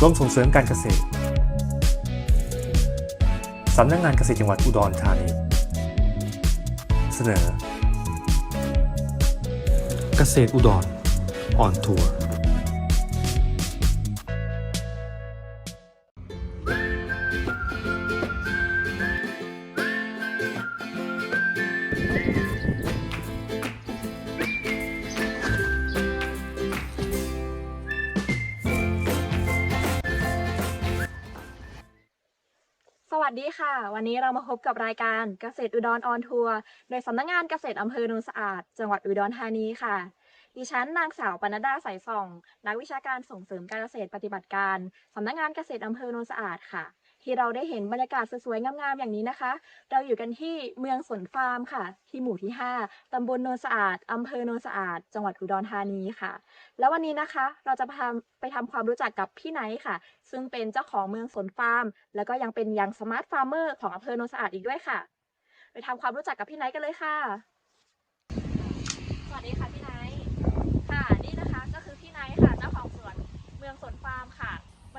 กรมส่งเสริมการเกษตร สำนักงงานเกษตรจังหวัดอุดรธานี เสนอ เกษตรอุดรออนทัวร์ วันนี้เรามาพบกับรายการเกษตรอุดรออนทัวร์โดยสำนักงานเกษตรอำเภอโนนสะอาด จังหวัดอุดรธานีค่ะ ดิฉันนางสาวปนดดาสายส่อง นักวิชาการส่งเสริมการเกษตรปฏิบัติการสำนักงานเกษตรอำเภอโนนสะอาดค่ะ ที่เราได้เห็นบรรยากาศสวยๆงามๆอย่างนี้นะคะ เราอยู่กันที่เมืองสนฟาร์มค่ะ ที่หมู่ที่ 5ตำบลโนนสะอาดอำเภอโนนสะอาด จังหวัดอุดรธานีค่ะ แล้ววันนี้นะคะเราจะพาไปทำความรู้จักกับพี่ไนท์ค่ะ ซึ่งเป็นเจ้าของเมืองสนฟาร์ม แล้วก็ยังเป็นยังสมาร์ทฟาร์มเมอร์ของอำเภอโนนสะอาดอีกด้วยค่ะ ไปทำความรู้จักกับพี่ไนท์กันเลยค่ะ สวัสดีค่ะพี่ไนท์ค่ะนี่นะคะก็คือพี่ไนท์ค่ะเจ้าของสวนเมืองสนฟาร์ม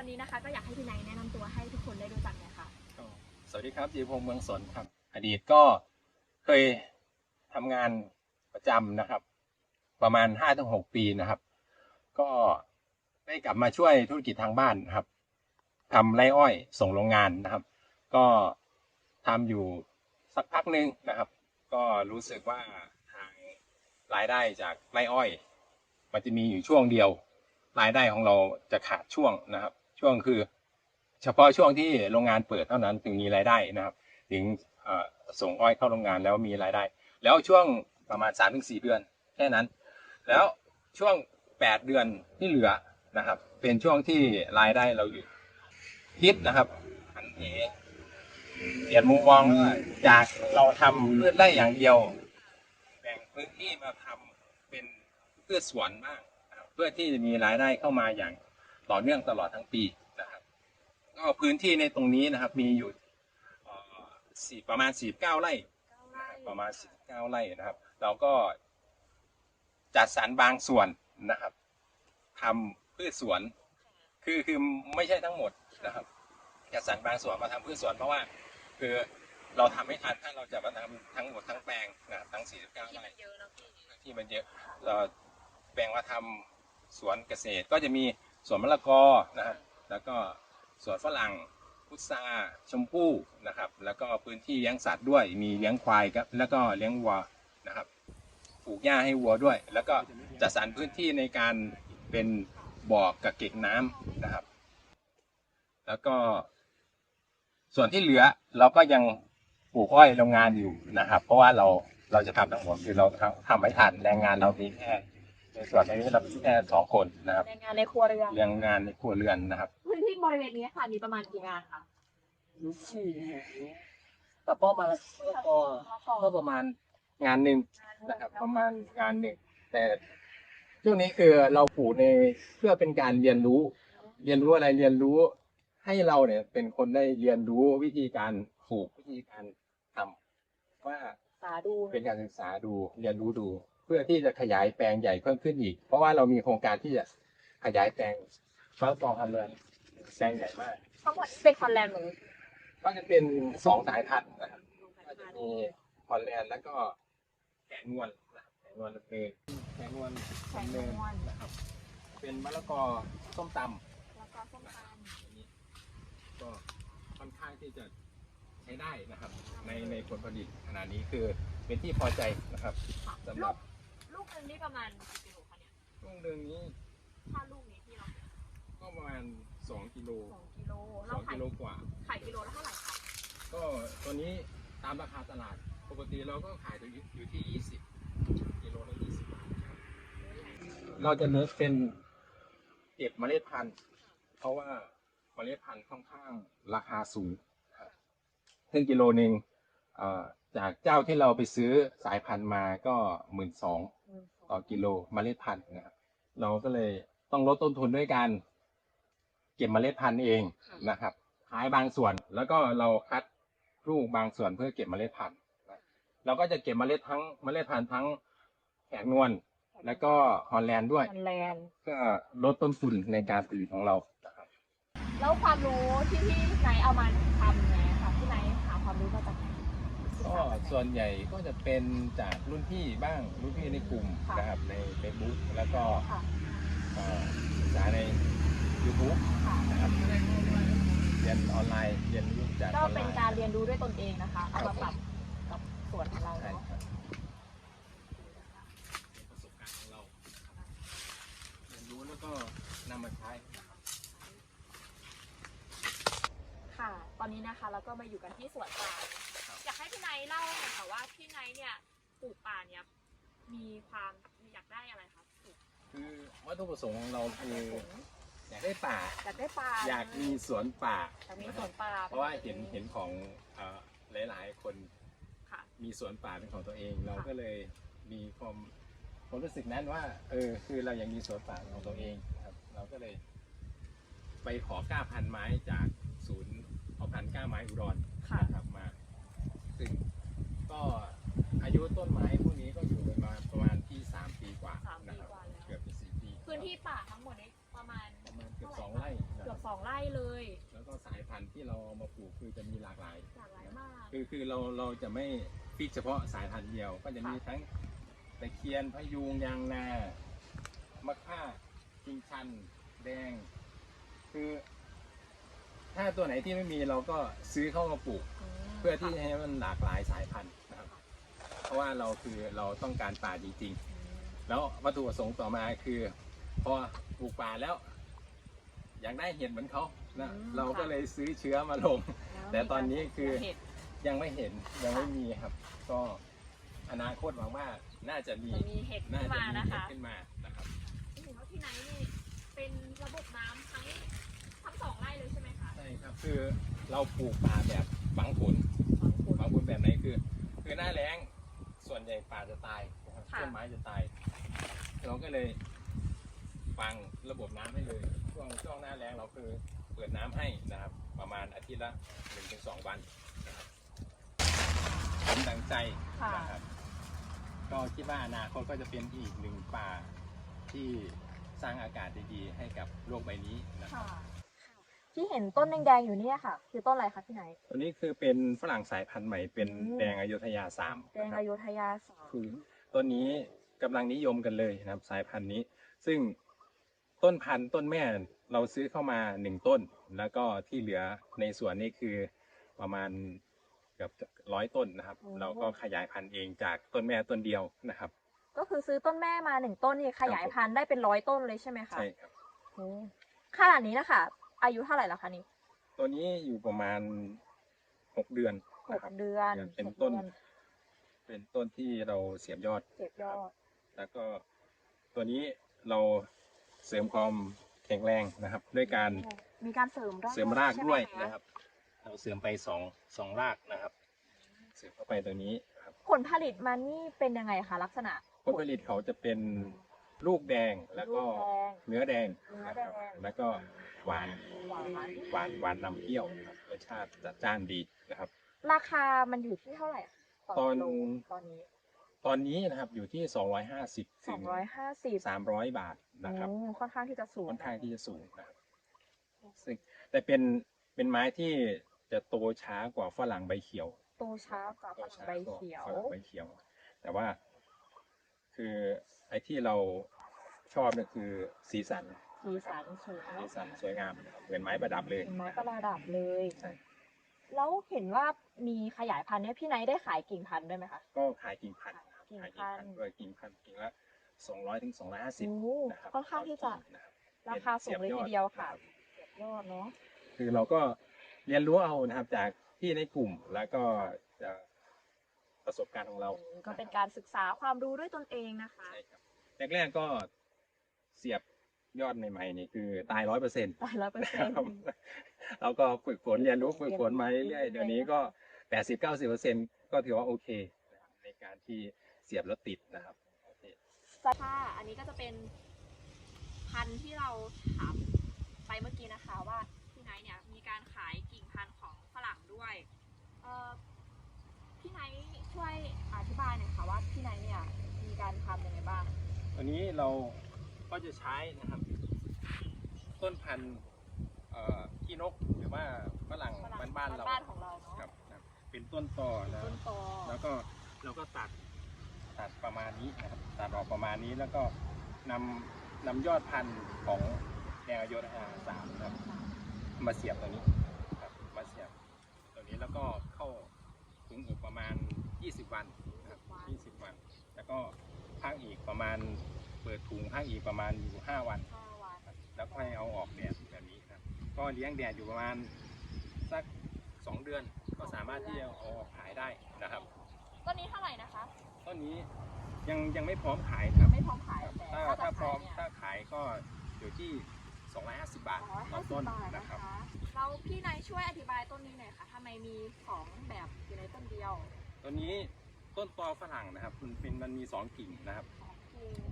วันนี้นะคะก็อยากให้พี่นท์แนะนำตัวให้ทุกคนได้รู้จักหน่อยค่ะ ก็สวัสดีครับจีพงษ์เมืองสนครับ อดีตก็เคยทำงานประจำนะครับ ประมาณห้าถึงหกปีนะครับ ก็ได้กลับมาช่วยธุรกิจทางบ้านนะครับทำไรอ้อยส่งโรงงานนะครับ ก็ทำอยู่สักพักหนึ่งนะครับ ก็รู้สึกว่าทางรายได้จากไรอ้อย มันจะมีอยู่ช่วงเดียว รายได้ของเราจะขาดช่วงนะครับ ช่วงคือ เฉพาะช่วงที่โรงงานเปิดเท่านั้นถึงมีรายได้นะครับ ถึงส่งอ้อยเข้าโรงงานแล้วมีรายได้ แล้วช่วงประมาณ3าถึงสเดือนแค่นั้น แล้วช่วง 8 เดือนที่เหลือนะครับ เป็นช่วงที่รายได้เราอยู่คิดนะครับหันเหเปลี่ยนมุมมองจากเราทำพืชไร่อย่างเดียว แบ่งพื้นที่มาทำเป็นพืชสวนบ้างเพื่อที่จะมีรายได้เข้ามาอย่าง ต่อเนื่องตลอดทั้งปีนะครับ ก็พื้นที่ในตรงนี้นะครับมีอยู่เอ่อสี่ประมาณสี่เก้าไร่นะครับประมาณสี่เก้าไร่นะครับ เราก็จัดสรรบางส่วนนะครับทำพืชสวน คือคือไม่ใช่ทั้งหมดนะครับ จัดสรรบางส่วนมาทำพืชสวนเพราะว่า คือเราทำไม่ทันถ้าเราจะมาทำทั้งหมดทั้งแปลงนะครับทั้งสี่สิบเก้าไร่เยอะนะพี่ที่มันเยอะเราแบ่งมาทำสวนเกษตรก็จะมี สวนมะละกอนะครับแล้วก็สวนฝรั่งพุทราชมพู่นะครับ แล้วก็พื้นที่เลี้ยงสัตว์ด้วยมีเลี้ยงควายครับแล้วก็เลี้ยงวัวนะครับปลูกหญ้าให้วัวด้วย แล้วก็จัดสรรพื้นที่ในการเป็นบ่อกักเก็บน้ำนะครับ แล้วก็ ส่วนที่เหลือเราก็ยังปลูกอ้อยโรงงานอยู่นะครับ เพราะว่าเราเราจะทำทั้งหมดคือเราทำทำไม่ทันแรงงานเรามีแค่ ในส่วนนี้เรามีแค่สองคนนะครับแรงงานในครัวเรือนแรงงานในครัวเรือนนะครับพื้นที่บริเวณนี้ค่ะมีประมาณกี่งานคะก็ประมาณก็ก็ประมาณงานหนึ่งนะครับ ประมาณงานหนึ่งแต่ช่วงนี้คือเราปลูกในเพื่อเป็นการเรียนรู้ เรียนรู้อะไรเรียนรู้ ให้เราเนี่ย เป็นคนได้เรียนรู้วิธีการปลูกวิธีการทำว่าสาดูเป็นการศึกษาดูเรียนรู้ดูเพื่อที่จะขยายแปลงใหญ่เพิ่มขึ้นอีก เพราะว่าเรามีโครงการที่จะขยายแปลงฟ้าฟองทำเรือนแปลงใหญ่มากทั้งหมดเป็นคอนแลนด์หมดเลยก็จะเป็นสองสายพันธุ์นะครับก็จะมีฮอลแลนด์แล้วก็แขนงวนแขนงวนเนินแขนงวนแข่งเนินม้วนนะครับ เป็นมะละกอส้มตำแล้วก็ส้มตอันนี้ก็ค่อนข้างที่จะใช้ได้นะครับ ในในผลผลิตขนาดนี้คือเป็นที่พอใจนะครับสำหรับ ลูกหนึงนี่ประมาณกี่กิโลคะเนี่ยช่วงเดือนนี้ถ้าลูกนี้ที่เราก็ประมาณสองกิโลสองกิโลสเราองขายกิโลกว่า ขายกิโลละเท่าไหร่คะก็ตัวนี้ตามราคาตลาด ปกติเราก็ขายอยู่อยู่ที่ 20กิโลละ20บาทครับเราจะเลือกเป็นเก็บเมล็ดพันธุ์ เพราะว่าเมล็ดพันธุ์ค่อนข้างราคาสูงครับซึ่งกิโลหนึ่งเอ่อจากเจ้าที่เราไปซื้อสายพันธุ์มาก็หมื่นสอง ต่อกิโลเมล็ดพันธุ์นะครับ เราก็เลยต้องลดต้นทุนด้วยการเก็บเมล็ดพันธุ์เองนะครับขายบางส่วนแล้วก็เราคัดลูกบางส่วนเพื่อเก็บเมล็ดพันธุ์นะเราก็จะเก็บเมล็ดทั้งเมล็ดพันธุ์ทั้งแขนงวนแล้วก็ฮอลแลนด์ด้วยคอนแลนด์เพื่อลดต้นทุนในการผลิตของเรานะครับแล้วความรู้ที่พี่ไนท์เอามาทำไงค่ะพี่ไนท์หาความรู้มาจากไหน ก็ส่วนใหญ่ก็จะเป็นจากรุ่นพี่บ้างรุ่นพี่ในกลุ่มค่ะ นะครับใน Facebook แล้วก็ค่ะเอ่อศึกษาใน YouTube ค่ะนะครับเรียนออนไลน์เรียนรู้จากก็ออนไลเป็นน์การเรียนรู้ด้วยตนเองนะคะเอาครัมาบปรับกับสวนของเราใช่เนาะครับเป็นประสบการณ์ของเราเรียนรู้แล้วก็นำมาใช้ ค่ะ ตอนนี้นะคะเราก็มาอยู่กันที่สวนป่าอยากให้พี่ไนท์เล่าหน่อยค่ะว่าพี่ไนท์เนี่ยปลูกป่าเนี่ย มีความอยากได้อะไรคะปลูกคือวัตถุประสงค์ของเราคือผลอยากได้ป่า อยากได้ป่าอยากมีสวนป่าอยากมีสวนป่า เพราะว่าเห็นเห็นของเอ่อหลาย ๆ คนค่ะ มีสวนป่าเป็นของตัวเอง เราค่ะก็เลยมีความความรู้สึกนั้นว่า เออ คือเรายังมีสวนป่าของตัวเองครับ เราก็เลย ไปขอก้าพันธุ์ไม้จากศูนย์เพาะพันธุ์ก้าไม้อุดรค่ะ นะครับมา ซึ่งก็ อายุต้นไม้พวกนี้ก็อยู่ประมาณประมาณที่สามปีกว่าสามปีนะครับกว่าแล้ว เกือบจะสี่ปีพื้นที่ป่าทั้งหมดนี้ประมาณประมาณเกือบสองไร่นะเกืคอรับบสองไร่เลยแล้วก็สายพันธุ์ที่เราเอามาปลูกคือจะมีหลากหลาย หลากหลายมาก คือคือเราเราจะไม่ฟิกเฉพาะสายพันธุ์เดียว ก็จะมีค่ะทั้งตะเคียนพะยูงยางนามะค่าจิงชัน แดง คือ ถ้าตัวไหนที่ไม่มีเราก็ซื้อเข้ามาปลูก เพื่อที่จะให้มันหลากหลายสายพันธุ์นะครับ เพราะว่าเราคือเราต้องการป่าจริง ๆ แล้ววัตถุประสงค์ต่อมาคือ พอปลูกป่าแล้ว อยากได้เห็ดเหมือนเขานะอืมเราก็ค่ะ เลยซื้อเชื้อมาลง แต่ตอนนี้คือ เห็ด ยังไม่เห็นยังไม่ค่ะมีครับ ก็อนาคตหวังว่าน่าจะมีจะมีเห็ดน่าขึ้นจะมามีนะเห็ดคะ ขึ้นมานะครับเห็นว่าที่ไหนนี่เป็นระบบน้ำทั้งทั้งสองไร่เลยใช่ไหมคะใช่ครับคือเราปลูกป่าแบบฝังผลสองคนฝังผลแบบไหนคือ คือหน้าแล้ง ส่วนใหญ่ป่าจะตายนะครับค่ะ ต้นไม้จะตาย เราก็เลยฟังระบบน้ำให้เลย ช่วงช่วงหน้าแล้งเราคือเปิดน้ำให้นะครับ ประมาณอาทิตย์ละหนึ่งถึงสองวันนะครับผลดังใจค่ะนะครับ ก็คิดว่าอนาคตก็จะเป็นอีกหนึ่งป่าที่สร้างอากาศดีๆให้กับโลกใบนี้นะครับ ค่ะ ที่เห็นต้นแดงๆอยู่เนี่ยค่ะ คือต้นอะไรคะพี่ไหนตัวนี้คือเป็นฝรั่งสายพันธุ์ใหม่เป็นอืมแดงอยุธยาสามแดงนะคอรับยุธยาสามคือต้นนี้กำลังนิยมกันเลยนะครับสายพันธุ์นี้ ซึ่งต้นพันธุ์ต้นแม่เราซื้อเข้ามาหนึ่งต้น แล้วก็ที่เหลือในสวนนี้คือประมาณเกือบร้อยต้นนะครับ เราก็ขยายพันธุ์เองจากต้นแม่ต้นเดียวนะครับ ก็คือซื้อต้นแม่มาหนึ่งต้นนี่ขยายพันธุ์ได้เป็นร้อยต้นเลยใช่ไหมคะใช่ครับ โอ้ขนาดนี้นะคะ อายุเท่าไหร่แล้วคะนี่ตัวนี้อยู่ประมาณหกเดือนหนะกครับ เดือนเป็นหกต้นดือเป็นต้นที่เราเสียบยอด เจ็บยอด แล้วก็ตัวนี้เราเสริมความแข็งแรงนะครับ ด้วยการมีการเสริมรากเสริมรากด้วยใช่ไหมนะครับ เราเสริมไปสองสองรากนะครับ เสริมเข้าไปตัวนี้ครับผลผลิตมันนี่เป็นยังไงคะลักษณะผลผลิตเขาจะเป็น ลูกแดงแล้วก็ลูแดงเนื้อแดงเนื้อนะแดครับงแล้วก็หวานหวานหวานหวานนำเปรี้ยวครับรสชาติจัดจ้านดีนะครับ ราคามันอยู่ที่เท่าไหร่อะตอน กิโลตอนนี้ตอนนี้นะครับอยู่ที่ 250สถึองงร้อยห้าสิบ300 บาทนะครับค่อนข้างที่จะสูงค่อนข้างที่จะสูงนะครับซึ่งแต่เป็นเป็นไม้ที่จะโตช้ากว่าฝรั่งใบเขียว โตช้ากว่าฝรั่งใบเขียว ฝรั่งใบเขียว แต่ว่า คือไอ้ที่เรา ชอบเนี่ยคือสีสันสีสันสวยสีสันสวยงามนะครับเหมือนไม้ประดับเลยเป็นไม้ประดับเลยใช่แล้วเห็นว่ามีขยายพันธุ์เนี่ยพี่ไนท์ได้ขายกิ่งพันธุ์ด้วยไหมคะก็ขายกิ่งพันธุ์นะครับกิ่งขายพักิ่งนธุ์พันธุ์ด้วยกิ่งพันธุ์กิ่งละสองร้อยถึงสองร้อยห้าสิบโอ้นะครับค่อนข้างที่จะนะครับราคาสูงเลยทีเดียวค่ะเสียบยอดเนาะคือเราก็เรียนรู้เอานะครับจากที่ในกลุ่มแล้วก็จากประสบการณ์ของเราอืมก็เป็นการศึกษาความรู้ด้วยตนเองนะคะใช่ครับแรกๆก็ เสียบยอดใหม่ๆนี่คือตายร้อยเปอร์เซ็นต์ได้ร้อยเปอร์เซ็นต์เราก็ฝึกฝนเรียนรู้ฝึกฝนมาเรื่อยๆเรีเดี๋ยยนวรู้นี้ก็แปดสิบเก้าสิบเปอร์เซ็นต์ก็ถือว่าโอเคนะครับในการที่เสียบแล้วติดนะครับโอเคค่ะอันนี้ก็จะเป็นพันธุ์ที่เราถามไปเมื่อกี้นะคะว่าพี่ไนท์เนี่ยมีการขายกิ่งพันธุ์ของฝรั่งด้วยเอ่อพี่ไนท์ช่วยอธิบายหน่อยค่ะว่าพี่ไนท์เนี่ยมีการทำยังไงบ้างวันนี้เรา ก็จะใช้นะครับ ต้นพันธุ์เอ่อขี้นกหรือว่าฝรั่งบ้านๆเราบ้านๆของเราเนาะครับครับเป็นต้นตอนะต้นตอแล้วก็เราก็ตัดตัดประมาณนี้นะครับตัดออกประมาณนี้แล้วก็นำนำยอดพันธุ์ของแดงอโยธยาสามนะครับ มาเสียบตัวนี้ครับมาเสียบตัวนี้แล้วก็เข้าถุงอบประมาณ 20 วันนะครับ20 วัน แล้วก็พักอีกประมาณ เปิดถุงพักอีกประมาณอยู่5วัน ห้าวันครับแล้วค่อยเอาออกแดดแบบนี้ครับ ก็เลี้ยงแดดอยู่ประมาณสัก2เดือนก็สามารถที่จะเอาออกขายได้นะครับต้นนี้เท่าไหร่นะคะต้นนี้ยังยังไม่พร้อมขายครับไม่พร้อมขายครับแต่ถ้าถ้าจะพร้อมขายเนี่ยถ้าขายก็อยู่ที่ 250 บาทร้อยต่ห้าอสิบต้นบาทนะนะครัคะบเราพี่นายช่วยอธิบายต้นนี้หน่อยค่ะทำไมมีสองแบบอยู่ในต้นเดียวตัวนี้ต้นตอฝรั่งนะครับ มันเป็นมันมี2กิ่งนะครับคือ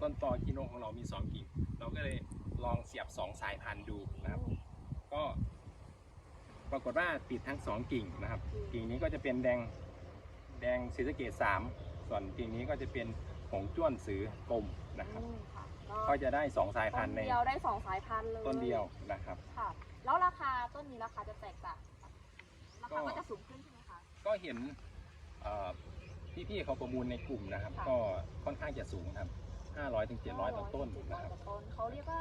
ต้นตอกิโนของเรามี 2 กิ่ง เราก็เลยลองเสียบ 2 สายพันธุ์ดูนะครับ ก็ปรากฏว่าติดทั้ง 2 กิ่งนะครับ กิ่งนี้ก็จะเป็นแดงแดงศรีสะเกด3ส่วนกิ่งนี้ก็จะเป็นผงจ้วนสือกลมนะครับ อืมค่ะก็จะได้ 2 สายพัต้นนธุ์ในเดียวได้สองสายพันธุ์เลยต้นเดียวนะครับ ค่ะ แล้วราคาต้นนี้ราคาจะแตกต่างราคาก็ ก็จะสูงขึ้นใช่ไหมคะ ก็เห็นเอ่อพี่ๆเขาประมูลในกลุ่มนะครับ ค่ะ ก็ค่อนข้างจะสูงครับ 500ถึง700ต่อต้น700นะครับต่อต้นเขาเรียกว่า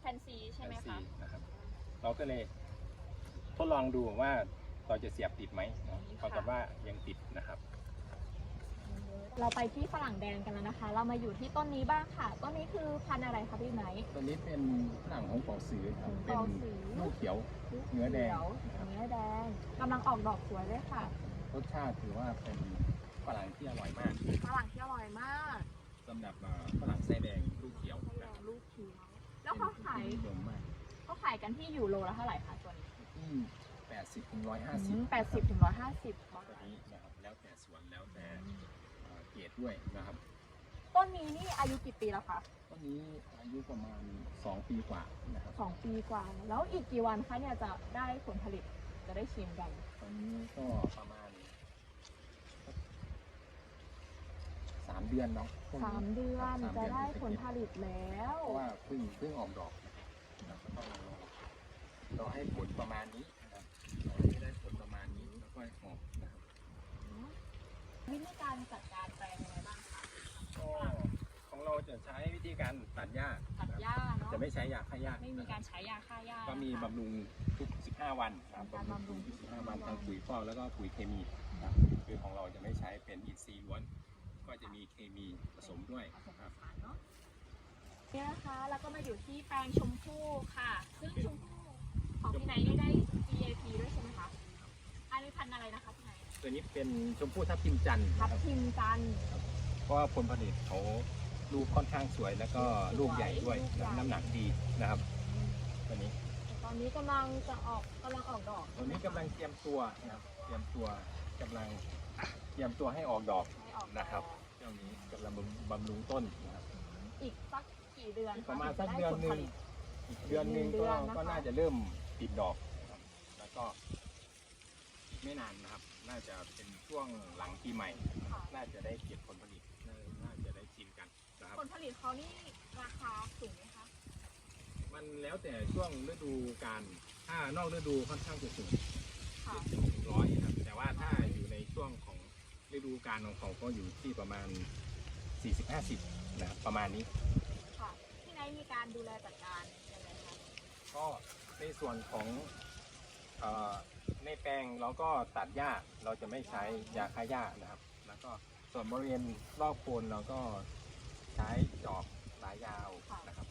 แฟนซีใช่ไหมแฟนคะซีนะครับเราก็เลยทดลองดูว่าเราจะเสียบติดไหมเนาะปรากฏว่ายังติดนะครับ เราไปที่ฝรั่งแดงกันแล้วนะคะ เรามาอยู่ที่ต้นนี้บ้างค่ะ ต้นนี้คือพันธุ์อะไรคะพี่ไหนตัวนี้เป็นฝรั่งของปอสือครับของเป็นปอสือลูกเขียวเนื้อแดงเนื้อแดงกำลังออกดอกสวยเลยค่ะ รสชาติถือว่าเป็นฝรั่งที่อร่อยมากฝรั่งที่อร่อยมาก สำหรับเอ่อฝรั่งไส้แดงลูกเขียวไส้แดนะงลูกเขียวแล้วเขาขายเป็นที่นิยมมากเขาขายกันที่อยู่โลละเท่าไหร่คะตัวนี้ที่แปดสิบถึงร้อยห้าสิบแปดสิบถึงร้อยห้าสิบตัวนี้นะครับแล้วแต่สวนแล้วแต่เอ่อเกรดด้วยนะครับต้นนี้นี่อายุกี่ปีแล้วคะต้นนี้อายุประมาณ2ปีกว่านะครับสองปีกว่า แล้วอีกกี่วันคะเนี่ยจะได้ผลผลิตจะได้ชิมกัน ตอนนี้ก็ประมาณ สามเดือนเนาะช่วงสามนี้เดือนครับจะสามได้เอนผลผลิตแล้วเพราะว่าเพิ่งเพิ่งออกดอกนะครับก็ต้องรอรอให้ผลประมาณนี้นะครับรอให้ได้ผลประมาณนี้แล้วก็ออกนะครับ วิธีการจัดการแปลงยังไงบ้างคะก็ของเราจะใช้วิธีการตัดหญ้าตัดหญ้าเนาะจะไม่ใช้ยาฆ่าหญ้าไม่มีการใช้ยาฆ่าหญ้าก็มีนะคะ บำรุงทุก 15 วันนะครับการบำรุงทุก15วันทั้งปุ๋ยฟอกแล้วก็ปุ๋ยเคมีนะครับคือของเราจะไม่ใช้เป็นอินทรีย์ล้วน ก็จะมีเคมีผสมด้วยผสมผครับสานเนาะเนี่ยนะคะแล้วก็มาอยู่ที่แปลงชมพู่ค่ะ ซึ่งชมพู่ของพี่ไนท์นี่ได้ GAP ด้วยใช่ไหมคะอันนี้พันธุ์อะไรนะคะพี่ไนท์ตัวนี้เป็นชมพู่ทับทิมจันทร์ทันะบครับทิมจันทร์เพราะว่าผลผลิตเขาลูกค่อนข้างสวยแล้วก็ลูกใหญ่ด้วยลูกใหญ่น้ำหนักดีนะครับตัวนี้ตอนนี้กำลังจะออกกำลังออกดอกตัวนี้กำลังเตรียมตัวนะครับเตรียมตัวกำลังเตรียมตัวให้ออกดอกให้ออกดอก นะครับช่วงนี้กำลังบำรุงต้นนะครับอีกสักกี่เดือนอีกคประมาณถึสักจะเดือนหนึ่งผลผลิตอีกเดือนหนึ่งเดืก็อนนะคะก็น่าจะเริ่มติดดอกนะครับแล้วก็อีกไม่นานนะครับ น่าจะเป็นช่วงหลังปีใหม่ค่ะน่าจะได้เก็บผลผลิตน่าน่าจะได้ชิมกันนะครับผลผลิตเขานี่ราคาสูงไหมคะมันแล้วแต่ช่วงฤดูการถ้านอกฤดูค่อนข้างจะสูงค่ะเจ็ดสิบถึงร้อยครับแต่ว่าถ้าอยู่ในช่วงของ ฤดูการของเขาก็อยู่ที่ประมาณ 40-50นะครับประมาณนี้ ค่ะพี่ไนท์มีการดูแลจัดการยังไงคะก็ในส่วนของเออในแปลงเราก็ตัดหญ้าเราจะไม่ใช้ยาฆ่าหญ้านะครับ แล้วก็ส่วนบริเวณรอบโคนเราก็ใช้จอบหลายยาวนะครับ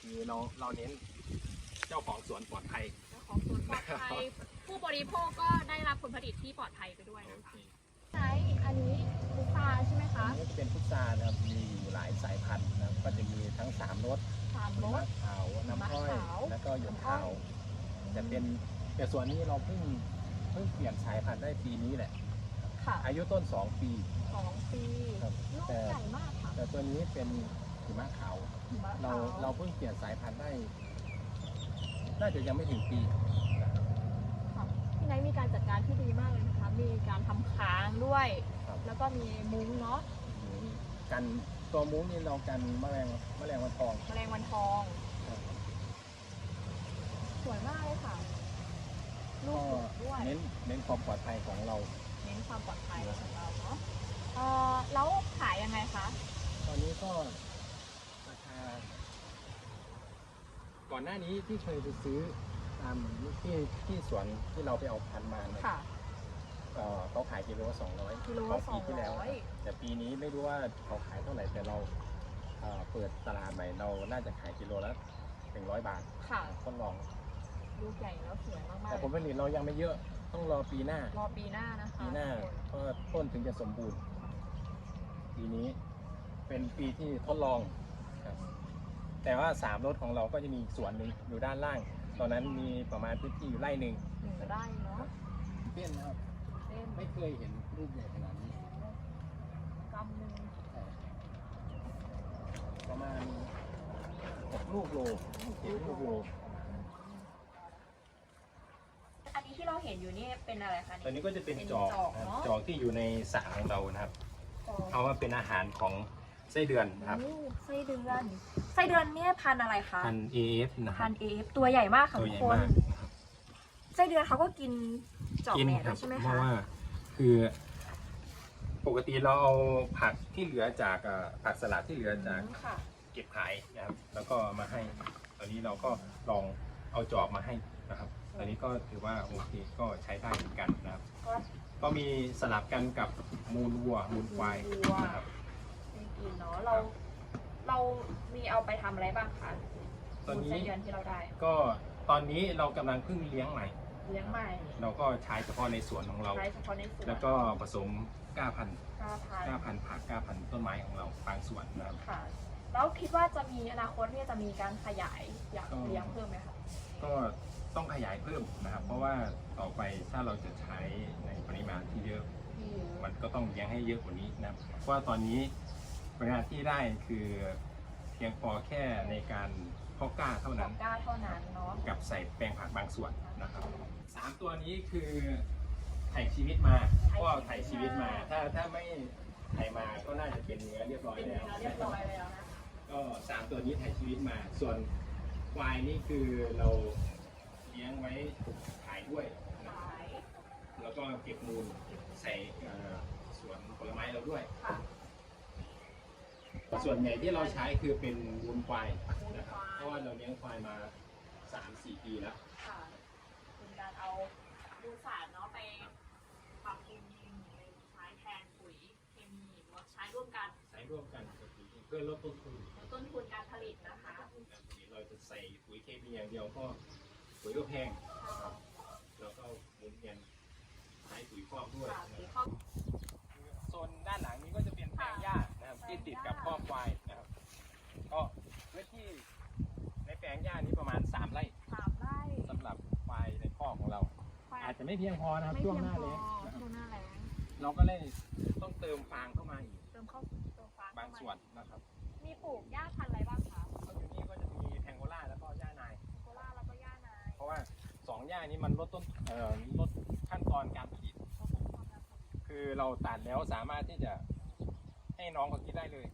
คือเราเราเน้นเจ้าของสวนปลอดภัย เจ้าของสวนปลอดภัย ผู้บริโภคก็ได้รับผลผลิตที่ปลอดภัยไปด้วยโอนะคะ เค ไนท์อันนี้ลูกปลาใช่ไหมคะอันนี้จะเป็นพุทรานะครับมีอยู่หลายสายพันธุ์นะครับก็จะมีทั้งสามรสสามรมะสขาวน้ำอ้อยมะขาว แล้วก็หยดน้ำอ้ขาอวยจะเป็นแต่ส่วนนี้เราเพิ่งเพิ่งเปลี่ยนสายพันธุ์ได้ปีนี้แหละ ค่ะอายุต้น 2 ปี สองปีครับ ลูกแต่ใหญ่มากค่ะแต่ตัวนี้เป็นหิมะขาวหิมะเราขาวเราเพิ่งเปลี่ยนสายพันธุ์ได้ น่าจะยังไม่ถึงปีนะครับ ค่ะพี่ไนท์มี การจัดการที่ดีมากเลยนะคะ มีการทำค้างด้วย ครับ แล้วก็มีมุ้งเนาะกันตัวมุ้งนี่เรากันแมลงแมลงวันทองแมลงวันทอง ครับสวยวยมากเลยค่ะ ลูก็กหมูด้วย เน้นเน้นความปลอดภัยของเราเน้นความปลอดภัยของเราเนาะเอ่อแล้วขายยังไงคะ ตอนนี้ก็ราคาก่อนหน้านี้ที่เคยไปซื้อ ตามที่ที่สวนที่เราไปเอาพันธุ์มาเนี่ยค่ะ เอ่อเขาขายกิโลละสองร้อยกิโลขอละงปีที่แล้ว200นะครับแต่ปีนี้ไม่รู้ว่าเขาขายเท่าไหร่แต่เราเอ่อเปิดตลาดใหม่เราน่าจะขายกิโลละหนึ่งร้อยบาทค่ะทดลอง ลูกใหญ่แล้วสวยมากแต่ผลผลิตเรายังไม่เยอะต้องรอปีหน้า ๆรอปีหน้านะคะปีหน้าทุกคนก็ต้นถึงจะสมบูรณ์ ปีนี้เป็นปีที่ทดลองครับแต่ว่าสามรถของเราก็จะมีอีกส่วนหนึ่งอยู่ด้านล่าง ตอนนั้นมีประมาณพื้นที่อยู่ไร่หนึ่งหนึ่งไร่เนาะเปี้ยนนะครับเล่นไม่เคยเห็นรูปใหญ่ขนาดนี้กำหนึ่งประมาณหกลูกโลเจ็ดลูกโลอันนี้ที่เราเห็นอยู่นี่เป็นอะไรคะตอนนี้ก็จะเป็นเป็นจอกจอกนะครับเนอะจอกที่อยู่ในสระของเรานะครับ จอกเอามาเป็นอาหารของ ไส้เดือนนะครับโอ้ไส้เดือนไส้เดือนเนี่ยพันธุ์อะไรคะพันเอฟนะคพัรับนธุ์เอฟตัวใหญ่มากค่ะตัวทุใหกญ่คนมากนะครับไส้เดือนเขาก็กินจอกกินแหนครัด้วยใช่ไหมเพคะราะว่าคือ ปกติเราเอาผักที่เหลือจากเอ่อผักสลัดที่เหลือจาก อืมค่ะ เก็บขายนะครับแล้วก็มาให้ ตอนนี้เราก็ลองเอาจอบมาให้นะครับ ตอนนี้ก็ถือว่าโอเคก็ใช้ได้เหมือนกันนะครับ ก็ก็มีสลับกันกับมูลวัวมูลควายนะครับไม่ กินเนาะเราเรามีเอาไปทำอะไรบ้างคะตอนนี้มูลไส้เดือนที่เราได้ก็ตอนนี้เรากำลังเพิ่งเลี้ยงใหม่ เลี้ยงใหม่เราก็ใช้เฉพาะในสวนของเรา ใช้เฉพาะในสวนแล้วก็ผสมก้าพันธุ์กล้าพันก้าพันธุ์ผักก้าพันธุ์ต้นไม้ของเราบางส่วนนะครับ ค่ะ แล้วคิดว่าจะมีอนาคตเนี่ยจะมีการขยายอยากก็ เลี้ยงเพิ่มไหมคะก็ต้องขยายเพิ่มนะครับ เพราะว่าต่อไปถ้าเราจะใช้ในปริมาณที่เยอะที่อยู่มันก็ต้องเลี้ยงให้เยอะกว่านี้นะครับเพราะว่าตอนนี้ ปริมาณที่ได้คือเพียงพอแค่ในการเพาะกล้าเท่าขอนั้นงกล้าเท่านั้นเนาะ กับใส่แปลงผักบางส่วนนะครับสามตัวนี้คือถ่ายชีวิตมาก็ถ่ายชีวิตมา ถ้าถ้าไม่ถ่ายมาก็น่าจะเป็นเนื้อเรียบร้อยเป็นแล้วเนื้อเรียบร้อยแล้วนะก็สามตัวนี้ถ่ายชีวิตมา ส่วนควายนี่คือเราเลี้ยงไว้ขายด้วยนะขายแล้วก็เก็บมูลใส่เอ่อสวนผลไม้เราด้วย ค่ะ ส่วนใหญ่ที่เราใช้คือเป็นมูลควายนะครับเพราะว่าเราเลี้ยงควายมา 3-4 ปีแล้วค่ะเป็นการเอาดูสารเนาะไปปรับปรุงไปใช้แทนปุ๋ยเคมีหรือว่าใช้ร่วมกันใช้ร่วมกันกับปุ๋ยเพื่อลดต้นทุนลดต้นทุนการผลิตนะคะเราจะใส่ปุ๋ยเคมีอย่างเดียวก็ปุ๋ยก็แพงนะครับแล้วก็หมุนเวียนใช้ปุ๋ยคอกด้วยค่ะนะสีครับ ไม่เพียงพอนะครับไม่ช่วงเพียหงน้าพอแล้งนะครับช่วงหน้าแล้งเราก็เลยต้องเติมฟางเข้ามาอีกเติมข้าวเติมฟางบางส่วนนะครับมีปลูกหญ้าพันธุ์อะไรบ้างคะก็อยู่นี่ก็จะมีแทงโกล่าแล้วก็หญ้านาย โคล่าแล้วก็หญ้านายเพราะว่าสองหญ้านี้มันลดต้นเอ่อลดขั้นตอนการผลิตคือเราตัดแล้วสามารถที่จะให้น้องเขากินได้เลย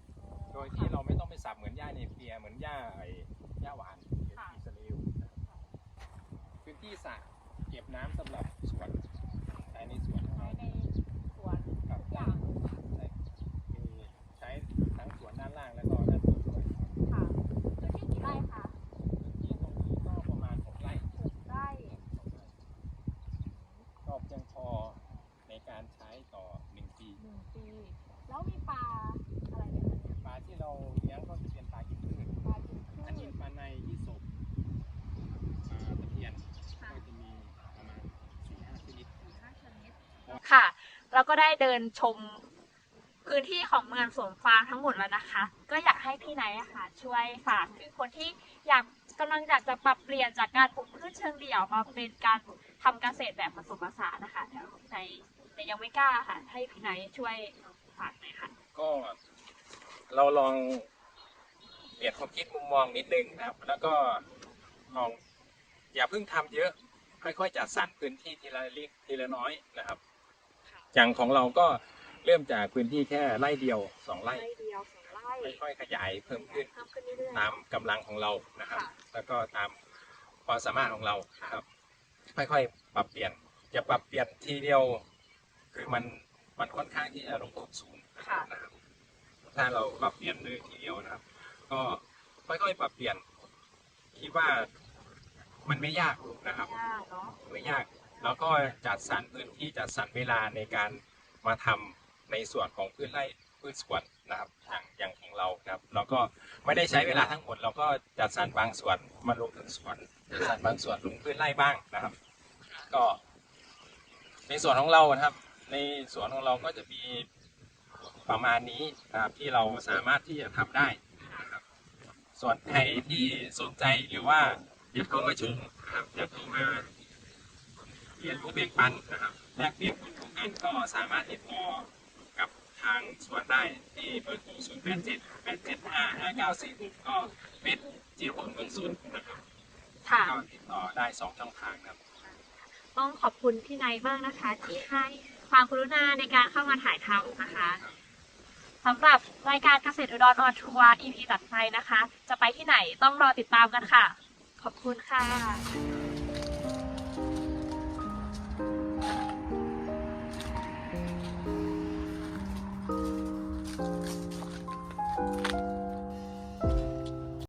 โดยที่เราไม่ต้องไปสับเหมือนหญ้าเนเปียเหมือนหญ้าไอ้หญ้าหวานหรืออิสราเอลนะครับพื้นที่สระ เก็บน้ำสำหรับสวนใช้ในสวนของใช้เราในสวนครับทุกอย่าง ใช่มีใช้ทั้งสวนด้านล่างแล้วก็ด้านบนด้วย ค่ะพื้นที่กี่ไร่คะ พื้นที่ตรงนี้ก็ประมาณหกไร่ หกไร่ ก็เพียงพอในการใช้ต่อหนึ่งปี หนึ่งปี แล้วมีปลาอะไรไหมคะเนี่ย ปลาที่เราเลี้ยงก็จะเป็นปลากินพืช ปลากินพื อันนี้ ช ปลาในยี่สบปลาตะเพียน ค่ะ ก็จะมีประมาณสี่ห้าชนิด ค่ะ เดินชมพื้นที่ของเมืองสวนฟางทั้งหมดแล้วนะคะ ก็อยากให้พี่ไนท์อะค่ะช่วยฝากถึงคนที่อยากกำลังอยากจะปรับเปลี่ยนจากการปลูกพืชเชิงเดี่ยวมาเป็นการทำเกษตรแบบผสมผสานนะคะแต่ในแต่ยังไม่กล้าค่ะ ให้พี่ไนท์ช่วยฝากหน่อยค่ะก็เราลองเปลี่ยนความคิดมุมมองนิดนึงนะครับ แล้วก็ลองอย่าเพิ่งทำเยอะ ค่อยๆจัดสรรพื้นที่ทีละเล็กทีละน้อยนะครับ อย่างของเราก็เริ่มจากพื้นที่แค่ไร่เดียวสองไร่ไร่เดียวสองไร่ค่อยๆขยายเพิ่มขึ้นเพิ่มขึ้นเรื่อยๆ ตามกำลังของเรานะครับ ค่ะ แล้วก็ตามคความสามารถของเรานะครับ ค่อยๆปรับเปลี่ยนจะปรับเปลี่ยนทีเดียว คือมันมันค่อนข้างที่จะลงทุนสูงค่ะ นะครับถ้าเราปรับเปลี่ยนเลยทีเดียวนะครับ ก็ค่อยๆปรับเปลี่ยนคิดว่ามันไม่ยากนะครับ ยากเนาะไม่ยาก แล้วก็จัดสรรพื้นที่จัดสรรเวลาในการมาทำในส่วนของพืชไร่พืชสวนนะครับอย่างอย่างของเราครับเราก็ไม่ได้ใช้เวลาทั้งหมดเราก็จัดสรรบางส่วนมาลงถึงสวนจัดสรรบางส่วนลงพืชไร่บ้างนะครับ ก็ ในส่วนของเรานะครับ ในสวนของเราก็จะมีประมาณนี้นะครับที่เราสามารถที่จะทำได้นะครับส่วนใครที่สนใจหรือว่าอยากเข้ามาชมครับอยากเข้ามา เรียนรู้แบ่งปันนะครับแลกเปลี่ยนความรู้กันก็สามารถติดต่อกับทางสวนได้ที่เบอร์โทร0 8 7 8 7 5 5 9 4 6ก็เป็นจีโอนเมืองศูนย์นะครับค่ะ ก็ติดต่อได้สองช่องทางครับ ต้องขอบคุณพี่ไนท์มากนะคะ ที่ให้ความกรุณาในการเข้ามาถ่ายทำนะคะสำหรับรายการเกษตรอุดรออนทัวร์ EP ตัดไปนะคะ จะไปที่ไหนต้องรอติดตามกันค่ะ ขอบคุณค่ะ